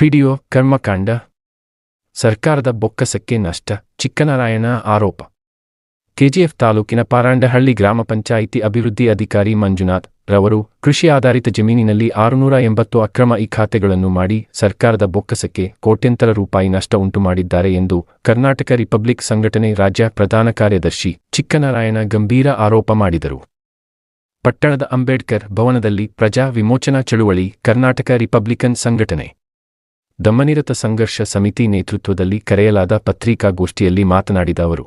PDO ಕರ್ಮಕಾಂಡ, ಸರ್ಕಾರದ ಬೊಕ್ಕಸಕ್ಕೆ ನಷ್ಟ, ಚಿಕ್ಕನಾರಾಯಣ ಆರೋಪ. ಕೆಜಿಎಫ್ ತಾಲೂಕಿನ ಪಾರಾಂಡಹಳ್ಳಿ ಗ್ರಾಮ ಪಂಚಾಯಿತಿ ಅಭಿವೃದ್ಧಿ ಅಧಿಕಾರಿ ಮಂಜುನಾಥ್ ರವರು ಕೃಷಿ ಆಧಾರಿತ ಜಮೀನಿನಲ್ಲಿ ಆರುನೂರ ಎಂಬತ್ತು ಅಕ್ರಮ ಈ ಖಾತೆಗಳನ್ನು ಮಾಡಿ ಸರ್ಕಾರದ ಬೊಕ್ಕಸಕ್ಕೆ ಕೋಟ್ಯಂತರ ರೂಪಾಯಿ ನಷ್ಟ ಉಂಟು ಮಾಡಿದ್ದಾರೆ ಎಂದು ಕರ್ನಾಟಕ ರಿಪಬ್ಲಿಕ್ ಸಂಘಟನೆ ರಾಜ್ಯ ಪ್ರಧಾನ ಕಾರ್ಯದರ್ಶಿ ಚಿಕ್ಕನಾರಾಯಣ ಗಂಭೀರ ಆರೋಪ ಮಾಡಿದರು. ಪಟ್ಟಣದ ಅಂಬೇಡ್ಕರ್ ಭವನದಲ್ಲಿ ಪ್ರಜಾ ವಿಮೋಚನಾ ಚಳುವಳಿ ಕರ್ನಾಟಕ ರಿಪಬ್ಲಿಕನ್ ಸಂಘಟನೆ. ದಮನಿರತ ಸಂಘರ್ಷ ಸಮಿತಿ ನೇತೃತ್ವದಲ್ಲಿ ಕರೆಯಲಾದ ಪತ್ರಿಕಾಗೋಷ್ಠಿಯಲ್ಲಿ ಮಾತನಾಡಿದ ಅವರು,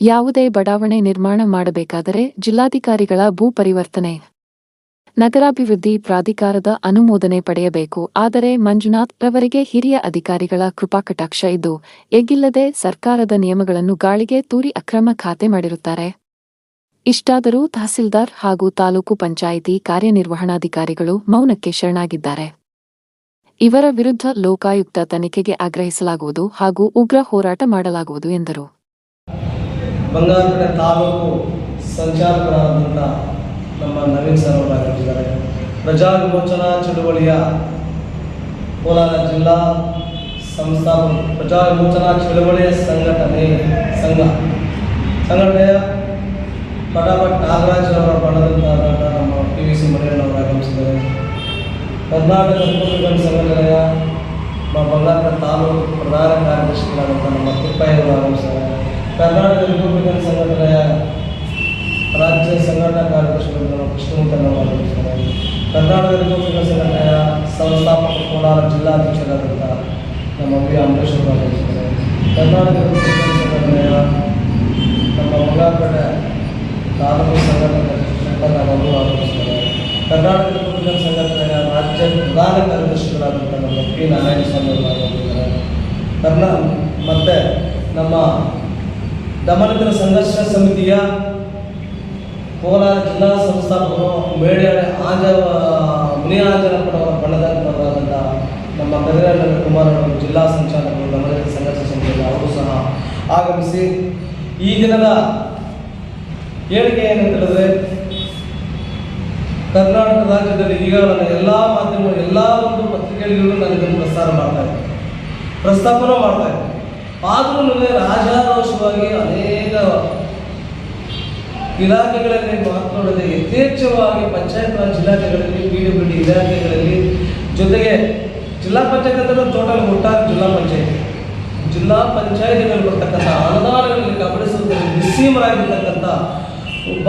ಯಾವುದೇ ಬಡಾವಣೆ ನಿರ್ಮಾಣ ಮಾಡಬೇಕಾದರೆ ಜಿಲ್ಲಾಧಿಕಾರಿಗಳ ಭೂ ಪರಿವರ್ತನೆ, ನಗರಾಭಿವೃದ್ಧಿ ಪ್ರಾಧಿಕಾರದ ಅನುಮೋದನೆ ಪಡೆಯಬೇಕು. ಆದರೆ ಮಂಜುನಾಥ್ ರವರಿಗೆ ಹಿರಿಯ ಅಧಿಕಾರಿಗಳ ಕೃಪಾಕಟಾಕ್ಷ ಇದ್ದು, ಎಗ್ಗಿಲ್ಲದೆ ಸರ್ಕಾರದ ನಿಯಮಗಳನ್ನು ಗಾಳಿಗೆ ತೂರಿ ಅಕ್ರಮ ಖಾತೆ ಮಾಡಿರುತ್ತಾರೆ. ಇಷ್ಟಾದರೂ ತಹಸೀಲ್ದಾರ್ ಹಾಗೂ ತಾಲೂಕು ಪಂಚಾಯಿತಿ ಕಾರ್ಯನಿರ್ವಹಣಾಧಿಕಾರಿಗಳು ಮೌನಕ್ಕೆ ಶರಣಾಗಿದ್ದಾರೆ. ಇವರ ವಿರುದ್ಧ ಲೋಕಾಯುಕ್ತ ತನಿಖೆಗೆ ಆಗ್ರಹಿಸಲಾಗುವುದು ಹಾಗೂ ಉಗ್ರ ಹೋರಾಟ ಮಾಡಲಾಗುವುದು ಎಂದರು. ಬಂಗಾರಪೇಟೆ ತಾಲೂಕು ಸಂಚಾಲಕರಾದಂಥ ನಮ್ಮ ನವೀನ್ ಸರ್ ಅವರಾಗಿದ್ದಾರೆ ಪ್ರಜಾ ವಿಮೋಚನಾ ಚಳುವಳಿಯ ಕೋಲಾರ ಜಿಲ್ಲಾ ಸಂಸ್ಥಾಪಕ ಪ್ರಜಾ ವಿಮೋಚನಾ ಚಳುವಳಿಯ ಸಂಘಟನೆ ಸಂಘ. ಸಂಘಟನೆಯ ಪಟಾಪಟ್ ನಾಗರಾಜ್ ಅವರ ಬಣದಂತಾದಂಥ ನಮ್ಮ ಪಿ ವಿ ಸಿ ಮರಿಯಣ್ಣವರು ಆಗಮಿಸಿದ್ದಾರೆ. ಕರ್ನಾಟಕ ರಿಪಬ್ಲಿಕನ್ ಸಂಘಟನೆಯ ನಮ್ಮ ಬಂಗಾರಪೇಟೆ ತಾಲೂಕು ಪ್ರಧಾನ ಕಾರ್ಯದರ್ಶಿಗಳಾದಂಥ ನಮ್ಮ ತಿಪ್ಪಯ್ಯವರು ಸಹ ಕರ್ನಾಟಕ ರಿಪಬ್ಲಿಕನ್ ಸಂಘಟನೆಯ ರಾಜ್ಯ ಸಂಘಟನಾ ಕಾರ್ಯದರ್ಶಿಗಳು ನಮ್ಮ ಕೃಷ್ಣಮೂರ್ತಿಯವರು ಸರ್ ಕರ್ನಾಟಕ ರಿಪಬ್ಲಿಕನ್ ಸಂಘಟನೆಯ ಸಂಸ್ಥಾಪಕ ಕೋಲಾರ ಜಿಲ್ಲಾಧ್ಯಕ್ಷರಾದಂಥ ನಮ್ಮ B Ambareesh sir Karnataka republican ಸಂಘಟನೆಯ ನಮ್ಮ ಬಂಗಾರಪೇಟೆ ತಾಲೂಕು ಸಂಘಟನೆ ಸಂಘಟನೆ ಅವರು ಕರ್ನಾಟಕ ರಿಪಬ್ಲಿಕನ್ ಸಂಘಟನೆಯ ರಾಜ್ಯ ಪ್ರಧಾನ ಕಾರ್ಯದರ್ಶಿಗಳಾದಂಥ ನಮ್ಮ ಪಿ ನಾರಾಯಣಸ್ವಾಮಿ ಅವರು ಆಗಮಿಸಿದ್ದಾರೆ ಕರ್ನಾ, ಮತ್ತು ನಮ್ಮ ದಮನಿತರ ಸಂಘರ್ಷ ಸಮಿತಿಯ ಕೋಲಾರ ಜಿಲ್ಲಾ ಸಂಸ್ಥಾಪಕರು ಮೇಳೆ ಆಂಜ ಮುನಿಯಾಜನಪ್ಪನವರ ಬಣ್ಣದಂತವರಾದಂಥ ನಮ್ಮ ಕದಿರಾಜ ಕುಮಾರ್ ಅವರು ಜಿಲ್ಲಾ ಸಂಚಾಲಕರು ದಮನಿತರ ಸಂಘರ್ಷ ಸಮಿತಿಯಲ್ಲಿ ಅವರು ಸಹ ಆಗಮಿಸಿ ಈ ದಿನದ ಹೇಳಿಕೆ ಏನಂತ ಹೇಳಿದ್ರೆ ಕರ್ನಾಟಕ ರಾಜ್ಯದಲ್ಲಿ ಈಗ ನನ್ನ ಎಲ್ಲ ಮಾಧ್ಯಮ, ಎಲ್ಲ ಒಂದು ಪತ್ರಿಕೆಗಳಿಗೂ ನಾನು ಪ್ರಸಾರ ಮಾಡ್ತಾ ಇದ್ದೀನಿ. ಪ್ರಸ್ತಾಪನೂ ಮಾಡ್ತಾ ಇದ್ದೀನಿ. ಆದ್ರೂ ರಾಜಾರೋಷವಾಗಿ ಅನೇಕ ಇಲಾಖೆಗಳಲ್ಲಿ ಮಾತನಾಡದೆ ಯಥೇಚ್ಛವಾಗಿ ಪಂಚಾಯತ್ ರಾಜ್ ಇಲಾಖೆಗಳಲ್ಲಿ, ಪಿ ಡಬ್ಲ್ಯೂ ಡಿ ಇಲಾಖೆಗಳಲ್ಲಿ ಜೊತೆಗೆ ಜಿಲ್ಲಾ ಪಂಚಾಯತ್ ಅಂದ್ರೆ ಟೋಟಲ್ ಒಟ್ಟಾರೆ ಜಿಲ್ಲಾ ಪಂಚಾಯತ್. ಜಿಲ್ಲಾ ಪಂಚಾಯತ್ಗಳಲ್ಲಿ ಬರ್ತಕ್ಕಂಥ ಅನುದಾನಗಳಲ್ಲಿ ಗಮನಿಸುವುದರಲ್ಲಿ ನಿಸ್ಸೀಮರಾಗಿರ್ತಕ್ಕಂಥ ಒಬ್ಬ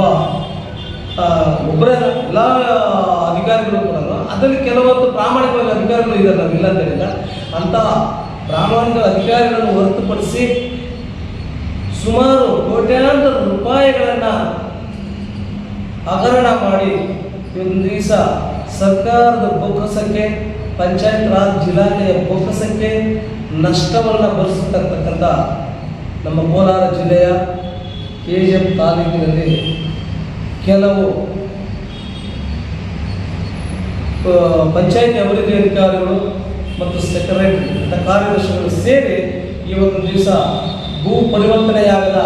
ಒಬ್ಬರೇ ಎಲ್ಲ ಅಧಿಕಾರಿಗಳು ಕೂಡ ಅದರಲ್ಲಿ ಕೆಲವೊಂದು ಪ್ರಾಮಾಣಿಕವಾಗಿ ಅಧಿಕಾರಿಗಳು ಇದ್ದಾರೆ ನಾವು ಅಂತೇಳಿಲ್ಲ ಅಂತ ಪ್ರಾಮಾಣಿಕ ಅಧಿಕಾರಿಗಳನ್ನು ಹೊರತುಪಡಿಸಿ ಸುಮಾರು ಕೋಟ್ಯಾಂತರ ರೂಪಾಯಿಗಳನ್ನು ಹಗರಣ ಮಾಡಿ ಒಂದು ದಿವಸ ಸರ್ಕಾರದ ಬೊಕ್ಕಸಕ್ಕೆ ಪಂಚಾಯತ್ ರಾಜ್ ಜಿಲ್ಲಾಲಯ ಬೊಕ್ಕಸಕ್ಕೆ ನಷ್ಟವನ್ನು ಭರಿಸತಕ್ಕಂಥ ನಮ್ಮ ಕೋಲಾರ ಜಿಲ್ಲೆಯ ಕೆ ಜಿ ಎಫ್ ತಾಲೂಕಿನಲ್ಲಿ ಕೆಲವು ಪಂಚಾಯಿತಿ ಅಭಿವೃದ್ಧಿ ಅಧಿಕಾರಿಗಳು ಮತ್ತು ಸೆಕ್ರೆಟರಿ ಕಾರ್ಯದರ್ಶಿಗಳು ಸೇರಿ ಈ ಒಂದು ದಿವಸ ಭೂ ಪರಿವರ್ತನೆಯಾಗದ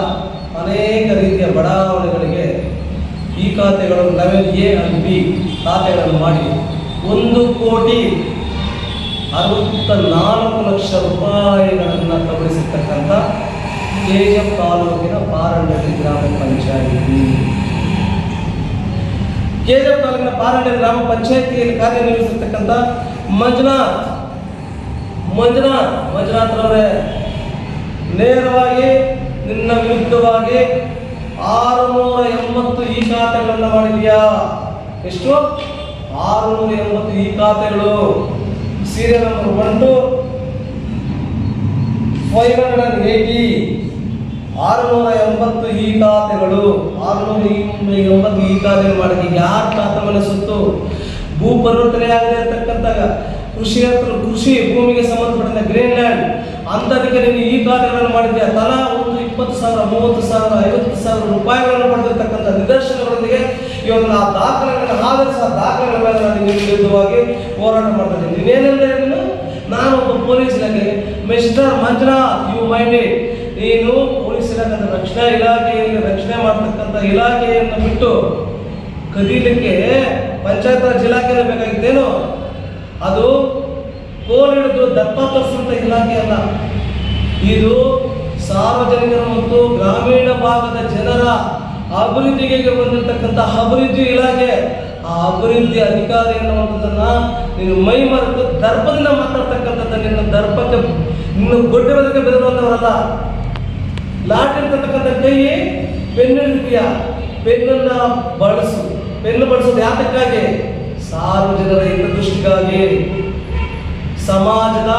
ಅನೇಕ ರೀತಿಯ ಬಡಾವಣೆಗಳಿಗೆ ಈ ಖಾತೆಗಳನ್ನು ಲೆವೆಲ್ ಎ ಅಂಡ್ ಬಿ ಖಾತೆಗಳನ್ನು ಮಾಡಿ ಒಂದು ಕೋಟಿ ಅರವತ್ತ ನಾಲ್ಕು ಲಕ್ಷ ರೂಪಾಯಿಗಳನ್ನು ಕಬಳಿಸಿರ್ತಕ್ಕಂಥ ಕೆ ಎಫ್ ತಾಲೂಕಿನ ಪಾರಂಡಳ್ಳಿ ಗ್ರಾಮ ಪಂಚಾಯಿತಿ. ಕೆಜಿಎಫ್ ತಾಲೂಕಿನ ಪಾರಾಡಿ ಗ್ರಾಮ ಪಂಚಾಯತಿಯಲ್ಲಿ ಕಾರ್ಯನಿರ್ವಹಿಸಿರ್ತಕ್ಕಂಥ ಮಂಜುನಾಥ್. ಮಂಜುನಾಥ್ ಮಂಜುನಾಥ್ ಅವರೇ ನೇರವಾಗಿ ನಿನ್ನ ವಿರುದ್ಧವಾಗಿ ಆರುನೂರ ಎಂಬತ್ತು ಈ ಖಾತೆಗಳನ್ನು ಮಾಡಿದ್ಯಾ? ಎಷ್ಟು? ಆರುನೂರ ಎಂಬತ್ತು ಈ ಖಾತೆಗಳು. Serial number one two five hundred eighty. ಆರುನೂರ ಎಂಬತ್ತು ಈ ಖಾತೆಗಳು. ಆರುನೂರ ಎಂಬತ್ತು ಈ ಕಾಲದಲ್ಲಿ ಮಾಡಿದ ಯಾರ ಖಾತೆ ಮನೆ ಸುತ್ತು. ಭೂ ಪರಿವರ್ತನೆಯಾಗದೇ ಇರತಕ್ಕಂಥ ಕೃಷಿ ಹತ್ರ ಕೃಷಿ ಭೂಮಿಗೆ ಸಂಬಂಧಪಟ್ಟಂತ ಗ್ರೀನ್ ಲ್ಯಾಂಡ್. ಅಂಥದಕ್ಕೆ ನೀನು ಈ ಕಾರ್ಯಗಳನ್ನು ಮಾಡಿದ್ದೆ ತಲಾ ಒಂದು ಇಪ್ಪತ್ತು ಸಾವಿರ, ಮೂವತ್ತು ಸಾವಿರ, ಐವತ್ತು ಸಾವಿರ ರೂಪಾಯಿಗಳನ್ನು ಪಡೆದಿರ್ತಕ್ಕಂಥ ನಿದರ್ಶನಗಳೊಂದಿಗೆ ಇವಾಗ ಆ ದಾಖಲೆಗಳನ್ನು ಆಧರಿಸಿ, ಆ ದಾಖಲೆಗಳ ಮೇಲೆ ನಾನು ವಿರುದ್ಧವಾಗಿ ಹೋರಾಟ ಮಾಡ್ತಾ ಇದ್ದೀನಿ. ನೀನೇನೆಂದರೆ ನೀನು? ಒಬ್ಬ ಪೊಲೀಸ್ ಇಲಾಖೆ. ಮಿಸ್ಟರ್ ಮಂಜುನಾಥ್ ಯು ಮೈಂಡೆಡ್ ನೀನು ಪೊಲೀಸ್ ಇಲಾಖೆ ರಕ್ಷಣಾ ಇಲಾಖೆಯಲ್ಲಿ ರಕ್ಷಣೆ ಮಾಡ್ತಕ್ಕಂಥ ಇಲಾಖೆಯನ್ನು ಬಿಟ್ಟು ಕದೀಲಿಕ್ಕೆ ಪಂಚಾಯತ್ ರಾಜ್ ಇಲಾಖೆನೇ ಬೇಕಾಗಿತ್ತೇನು ಅದು ಕೋಲ್ ಹಿಡಿದು ದಪ್ಪ ತೋರಿಸುವಂತ ಇಲಾಖೆ ಅಲ್ಲ. ಇದು ಸಾರ್ವಜನಿಕರ ಮತ್ತು ಗ್ರಾಮೀಣ ಭಾಗದ ಜನರ ಅಭಿವೃದ್ಧಿಗೆ ಬಂದಿರತಕ್ಕಂಥ ಅಭಿವೃದ್ಧಿ ಇಲಾಖೆ. ಆ ಅಭಿವೃದ್ಧಿ ಅಧಿಕಾರಿ ಎನ್ನುವಂಥದ್ದನ್ನ ನೀನು ಮೈ ಮರೆತು ದರ್ಪದಿಂದ ಮಾತಾಡ್ತಕ್ಕಂಥದ್ದು ನಿನ್ನ ದರ್ಪಕ್ಕೆ, ನಿನ್ನ ಗೊಡ್ಡೆ ಬದಕ್ಕೆ ಬೆದರುವಂಥವರಲ್ಲ ಲಾಟ್ ಇರ್ತಕ್ಕಂಥ ಕೈ ಪೆನ್ ಹಿಡಿದೀಯ ಪೆನ್ನನ್ನ ಬಳಸು. ಪೆನ್ನು ಬಳಸೋದು ಯಾತಕ್ಕಾಗಿ? ಸಾರ್ವಜನರ ಹಿತದೃಷ್ಟಿಗಾಗಿ, ಸಮಾಜದ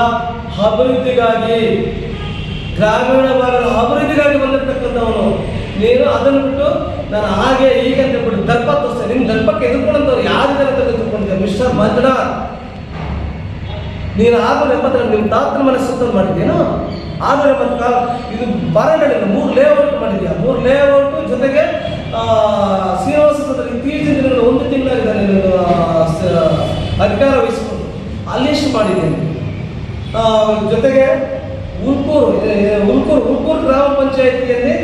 ಅಭಿವೃದ್ಧಿಗಾಗಿ, ಗ್ರಾಮೀಣ ಭಾಗದ ಅಭಿವೃದ್ಧಿಗಾಗಿ ಬಂದಿರತಕ್ಕಂಥವನು. ನೀನು ಅದನ್ನು ಬಿಟ್ಟು ನಾನು ಹಾಗೆ ಈಗ ಅಂತ ಬಿಟ್ಟು ದರ್ಪ ತೋರಿಸ್ತೇನೆ. ನಿನ್ನ ದರ್ಪಕ್ಕೆ ಎದುರ್ಕೊಂಡಂಥವ್ರು ಯಾರು ಅಂತ ಎದುರ್ಕೊಂಡಿದ್ದೆ ಮಿಸ್ಟರ್ ಮಂಜುನಾಥ್. ನೀನು ಆಗೋ ಎಂಬತ್ತೆರಡು ನಿಮ್ಮ ತಾತನ ಮನೆ ಮಾಡಿದ್ದೇನೋ ಎಂಬತ್ತು ಕಾಲ ಇದು ಬರಗಳಿಲ್ಲ ಮೂರು ಲೇಔಟ್ ಮಾಡಿದ್ಯಾ? ಮೂರು ಲೇಔಟ್ ಜೊತೆಗೆ ಶ್ರೀನಿವಾಸದಲ್ಲಿ ಇತ್ತೀಚಿನ ದಿನಗಳು ಒಂದು ತಿಂಗಳಾಗಿದ್ದಾರೆ ಅಧಿಕಾರ ವಹಿಸಿಕೊಂಡು ಅಲ್ಲಿ ಮಾಡಿದ್ದೇನೆ. ಆ, ಜೊತೆಗೆ ಉಲ್ಕೂರು ಉಲ್ಕೂರು ಉಲ್ಕೂರು ಗ್ರಾಮ ಪಂಚಾಯತಿಯಲ್ಲಿ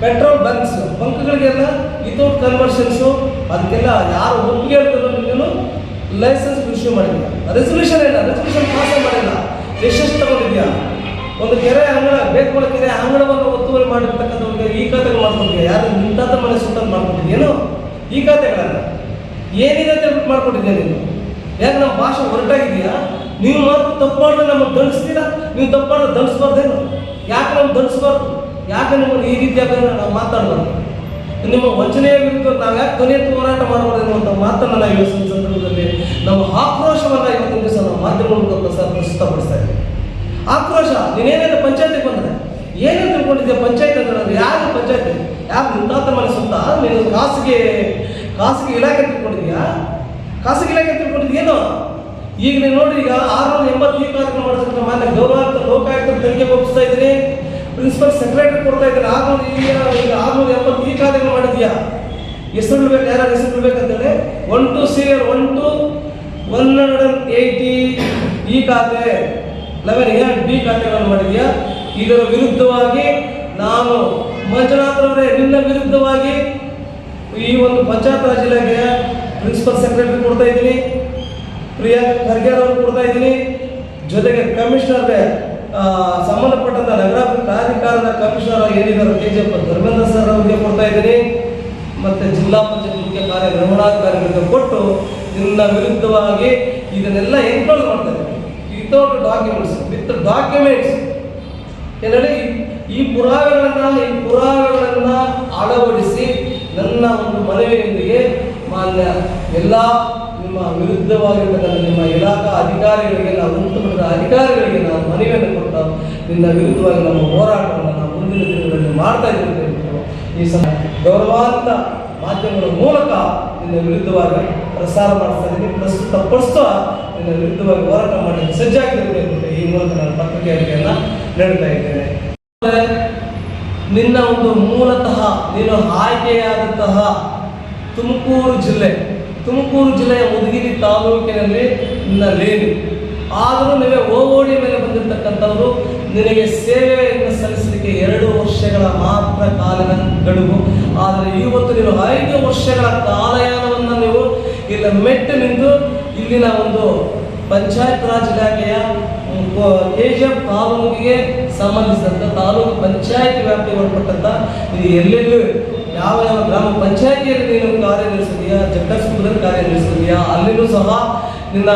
ಪೆಟ್ರೋಲ್ ಬಂಕ್ಸ್ ಬಂಕ್ಗಳಿಗೆಲ್ಲ ವಿತೌಟ್ ಕನ್ವರ್ಷನ್ಸು ಅದಕ್ಕೆಲ್ಲ ಯಾರು ಒಪ್ಪಿಗೆ ಹೇಳ್ತಾರೋ ಲೈಸೆನ್ಸ್ ಇಶ್ಯೂ ಮಾಡಿಲ್ಲ ರೆಸೊಲ್ಯೂಷನ್ ಇಲ್ಲ ರೆಸೊಲ್ಯೂಷನ್ ಪಾಸ್ ಮಾಡಿಲ್ಲ. ಯಶಸ್ ತಗೊಂಡಿದ್ಯಾ? ಒಂದು ಕೆರೆ ಅಂಗಳ, ಬೇಕು ಕೆರೆ ಅಂಗಳವನ್ನು ಒತ್ತುವರಿ ಮಾಡಿರ್ತಕ್ಕಂಥವ್ರಿಗೆ ಈ ಖಾತೆಗಳು ಮಾಡ್ಕೊಂಡಿದ್ದೆ ಯಾರು ನಿಂತಾದ ಮನೆ ಸುತ್ತ ಮಾಡ್ಕೊಂಡಿದ್ದೇನು ಈ ಖಾತೆಗಳನ್ನು ಏನಿದೆ ಅಂತ ಹೇಳ್ಬಿಟ್ಟು ಮಾಡ್ಕೊಂಡಿದ್ಯಾ ನೀನು? ಯಾಕೆ ನಮ್ಮ ಭಾಷೆ ಹೊರಟಾಗಿದೆಯಾ? ನೀವು ಮಾತ್ರ ತಪ್ಪು ಮಾಡಿದ್ರೆ ನಮಗೆ ದಂಡಿಸ್ತೀರಾ? ನೀವು ತಪ್ಪು ಮಾಡಿದ್ರೆ ದಂಡಿಸ್ಬಾರ್ದೇನು? ಯಾಕೆ ನಮ್ಗೆ ದಂಡಿಸ್ಬಾರ್ದು? ಯಾಕೆ ನಿಮ್ಮನ್ನು ಈ ರೀತಿ ನಾವು ಮಾತಾಡ್ಬಾರ್ದು? ನಿಮ್ಮ ವಂಚನೆಯ ವಿರುದ್ಧ ನಾವು ಯಾಕೆ ಕೊನೆಯ ಹೋರಾಟ ಮಾಡಬಾರ್ದು ಅನ್ನುವಂಥ ಮಾತನ್ನು ನಾವು ಸಂದರ್ಭದಲ್ಲಿ ನಮ್ಮ ಆಕ್ರೋಶವನ್ನು ಇವತ್ತಿನ ದಿವಸ ನಾವು ಮಾಧ್ಯಮ ಮೂಲಕ ಪ್ರಸ್ತುತಪಡಿಸ್ತಾ ಇದ್ದೀವಿ. ಆಕ್ರೋಶ ನೀನೇನೇನು ಪಂಚಾಯತಿಗೆ ಬಂದ್ರೆ ಏನೇನು ತಿಳ್ಕೊಂಡಿದ್ಯಾ ಪಂಚಾಯತ್ ಅಂದ್ರೆ ಯಾರು ಪಂಚಾಯತ್ ಯಾರು ನಿಂತಾತ ಮನೆ ಸುತ್ತ? ನೀನು ಖಾಸಗಿ ಖಾಸಗಿ ಇಲಾಖೆ ತಿಳ್ಕೊಂಡಿದ್ಯಾ? ಖಾಸಗಿ ಇಲಾಖೆ ತಿಳ್ಕೊಂಡಿದ್ಯೇನು ಈಗ ನೀವು ನೋಡಿ ಈಗ ಆರುನೂರ ಎಂಬತ್ತು ಈ ಕಾರ್ಯಕ್ರಮ ಮಾಡಿದ್ರೆ ಮಾನ್ಯ ಗೌರವಾರ್ಥ ಲೋಕಾಯುಕ್ತ ತನಿಖೆ ಒಪ್ಪಿಸ್ತಾ ಇದ್ರಿ ಪ್ರಿನ್ಸಿಪಲ್ ಸೆಕ್ರೆಟರಿ ಕೊಡ್ತಾ ಇದ್ದಾರೆ. ಆರ್ನೂರು ಈಗ ಈಗ ಆರ್ನೂರ ಎಂಬತ್ತು ಈ ಕಾರ್ಯಕ್ರಮ ಮಾಡಿದ್ಯಾ? ಹೆಸರು ಬಿಡ್ಬೇಕು ಯಾರು ಹೆಸರು ಬಿಡ್ಬೇಕಂತೇಳಿ one two C one two one hundred eighty ಈ ಖಾತೆ. ಯಾ ಡಿ ಬಿ ಖಾತೆಗಳನ್ನು ಮಾಡಿದ್ಯಾ? ಇದರ ವಿರುದ್ಧವಾಗಿ ನಾನು ಮಂಜುನಾಥರವರೇ, ನಿನ್ನ ವಿರುದ್ಧವಾಗಿ ಈ ಒಂದು ಪಂಚಾಯತ್ ರಾಜ್ ಇಲಾಖೆಯ ಪ್ರಿನ್ಸಿಪಲ್ ಸೆಕ್ರೆಟರಿ ಕೊಡ್ತಾ ಇದ್ದೀನಿ, ಪ್ರಿಯಾ ಖರ್ಗೆ ಅವರು ಕೊಡ್ತಾ ಇದ್ದೀನಿ. ಜೊತೆಗೆ ಕಮಿಷನರ್ಗೆ ಸಂಬಂಧಪಟ್ಟಂತ ನಗರ ಪ್ರಾಧಿಕಾರದ ಕಮಿಷನರ್ ಏನಿದ್ದಾರೆ ಕೆ ಜಿ ಧರ್ಮೇಂದ್ರ ಸರ್ ಅವರಿಗೆ ಕೊಡ್ತಾ ಇದ್ದೀನಿ. ಮತ್ತೆ ಜಿಲ್ಲಾ ಪಂಚಾಯತ್ ಮುಖ್ಯ ಕಾರ್ಯನಿರ್ವಹಣಾಧಿಕಾರಿಗಳಿಗೆ ಕೊಟ್ಟು ನಿನ್ನ ವಿರುದ್ಧವಾಗಿ ಇದನ್ನೆಲ್ಲ ಎನ್ಕ್ಲೋಸ್ ಮಾಡ್ತಾ ವಿತೌಟ್ ಡಾಕ್ಯುಮೆಂಟ್ಸ್ ವಿತ್ ಡಾಕ್ಯುಮೆಂಟ್ಸ್ ಏನೇಳಿ ಈ ಪುರಾವೆಗಳನ್ನ, ಈ ಪುರಾವೆಗಳನ್ನು ಅಳವಡಿಸಿ ನನ್ನ ಒಂದು ಮನವಿಯೊಂದಿಗೆ ಮಾನ್ಯ ಎಲ್ಲ ನಿಮ್ಮ ವಿರುದ್ಧವಾಗಿರ್ತಕ್ಕಂಥ ನಿಮ್ಮ ಇಲಾಖಾ ಅಧಿಕಾರಿಗಳಿಗೆ ನಾವು ಉನ್ನತ ಅಧಿಕಾರಿಗಳಿಗೆ ನಾವು ಮನವಿಯನ್ನು ಕೊಟ್ಟು ನಿನ್ನ ವಿರುದ್ಧವಾಗಿ ನಮ್ಮ ಹೋರಾಟವನ್ನು ನಾವು ಮುಂದಿನ ದಿನಗಳಲ್ಲಿ ಮಾಡ್ತಾ ಇದ್ದೀವಿ ಈ ಸಮ ಗೌರವಾಂತ ಮಾಧ್ಯಮಗಳ ಮೂಲಕ ನಿನ್ನ ವಿರುದ್ಧವಾಗಿ ಪ್ರಸಾರ ಮಾಡ್ತಾ ಇದ್ದೀನಿ ಪ್ರಸ್ತುತ ಪ್ರಸ್ತುತ ನಿನ್ನ ವಿರುದ್ಧವಾಗಿ ಹೋರಾಟ ಮಾಡಿ ಸಜ್ಜಾಗಿರಬೇಕು ಈ ಮೂಲಕ ನಾನು ಪತ್ರಿಕೆಯನ್ನು ನೀಡ್ತಾ ಇದ್ದೇನೆ. ನಿನ್ನ ಒಂದು ಮೂಲತಃ, ನೀನು ಆಯ್ಕೆಯಾದಂತಹ ತುಮಕೂರು ಜಿಲ್ಲೆ, ತುಮಕೂರು ಜಿಲ್ಲೆಯ ಮುದಗಿರಿ ತಾಲೂಕಿನಲ್ಲಿ ನಿನ್ನ ಲೇನು ಆದರೂ ನೀವೇ ಓಡಿ ಮೇಲೆ ಬಂದಿರತಕ್ಕಂಥವರು, ನಿನಗೆ ಸೇವೆಯನ್ನು ಸಲ್ಲಿಸಲಿಕ್ಕೆ ಎರಡು ವರ್ಷಗಳ ಮಾತ್ರ ಕಾಲಿನ ಗಡುವು. ಆದರೆ ಇವತ್ತು ನೀನು ಐದು ವರ್ಷಗಳ ಕಾಲಯಾನವನ್ನು ನೀವು ಇಲ್ಲ ಮೆಟ್ಟು ನಿಂತು ಇಲ್ಲಿನ ಒಂದು ಪಂಚಾಯತ್ ರಾಜ್ ಇಲಾಖೆಯ ಎಫ್ ತಾಲೂಕಿಗೆ ಸಂಬಂಧಿಸಿದಂಥ ತಾಲೂಕು ಪಂಚಾಯತ್ ವ್ಯಾಪ್ತಿ ಒಳಪಟ್ಟಂಥ ಇದು ಎಲ್ಲೆಲ್ಲೂ, ಯಾವ ಯಾವ ಗ್ರಾಮ ಪಂಚಾಯತಿಯಲ್ಲಿ ನೀನು ಕಾರ್ಯನಿರ್ವಹಿಸಿದೆಯಾ ಜಗ್ಗಸ್ಪುರದಲ್ಲಿ ಕಾರ್ಯನಿರ್ವಹಿಸಿದೆಯಾ ಅಲ್ಲಿನೂ ಸಹ ನಿನ್ನ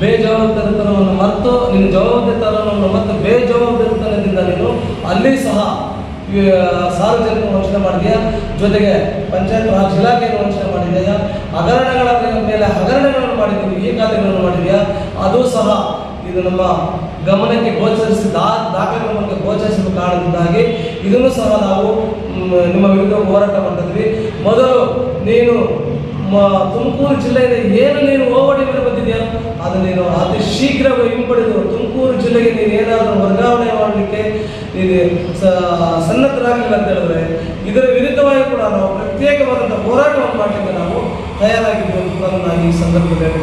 ಬೇಜವಾಬ್ದಾರಿತನವನ್ನು ಮತ್ತು ನಿನ್ನ ಜವಾಬ್ದಾರಿತನವನ್ನು ಮತ್ತು ಬೇಜವಾಬ್ದಾರಿತನದಿಂದ ನೀನು ಅಲ್ಲಿ ಸಹ ಸಾರ್ವಜನಿಕ ವಂಚನೆ ಮಾಡಿದೆಯಾ? ಜೊತೆಗೆ ಪಂಚಾಯತ್ ರಾಜ್ ಇಲಾಖೆಯನ್ನು ವಂಚನೆ ಮಾಡಿದೆಯಾ? ಹಗರಣಗಳ ಮೇಲೆ ಹಗರಣಗಳನ್ನು ಮಾಡಿದ್ದೀವಿ ಈ ಖಾತೆಗಳನ್ನು ಮಾಡಿದೆಯಾ ಅದು ಸಹ ಇದು ನಮ್ಮ ಗಮನಕ್ಕೆ ಗೋಚರಿಸಿ, ದಾ, ದಾಖಲೆ ಮೂಲಕ ಗೋಚರಿಸಿದ ಕಾರಣದಿಂದಾಗಿ ಇದನ್ನು ಸಹ ನಾವು ನಿಮ್ಮ ವಿರುದ್ಧ ಹೋರಾಟ ಮಾಡ್ತಿದ್ವಿ ಮೊದಲು ನೀನು ತುಮಕೂರು ಜಿಲ್ಲೆಯಲ್ಲಿ ಏನು ನೀನು ಓವಡಿ ಮೇಲೆ ಬಂದಿದೆಯಾ? ಅದು ನೀನು ಅತಿ ಶೀಘ್ರವಾಗಿ ಹಿಂಪಡೆದು ತುಮಕೂರು ಜಿಲ್ಲೆಗೆ ನೀನು ಏನಾದರೂ ವರ್ಗಾವಣೆ ಮಾಡಲಿಕ್ಕೆ ನೀನು ಸನ್ನದ್ಧರಾಗಿಲ್ಲ ಅಂತ ಹೇಳಿದ್ರೆ, ಇದರ ವಿರುದ್ಧವಾಗಿ ಕೂಡ ನಾವು ಪ್ರತ್ಯೇಕವಾದಂಥ ಹೋರಾಟವನ್ನು ಮಾಡಲಿಕ್ಕೆ ನಾವು ತಯಾರಾಗಿದ್ದೇವೆ ಅಂತ ನಾನು ಈ ಸಂದರ್ಭದಲ್ಲಿ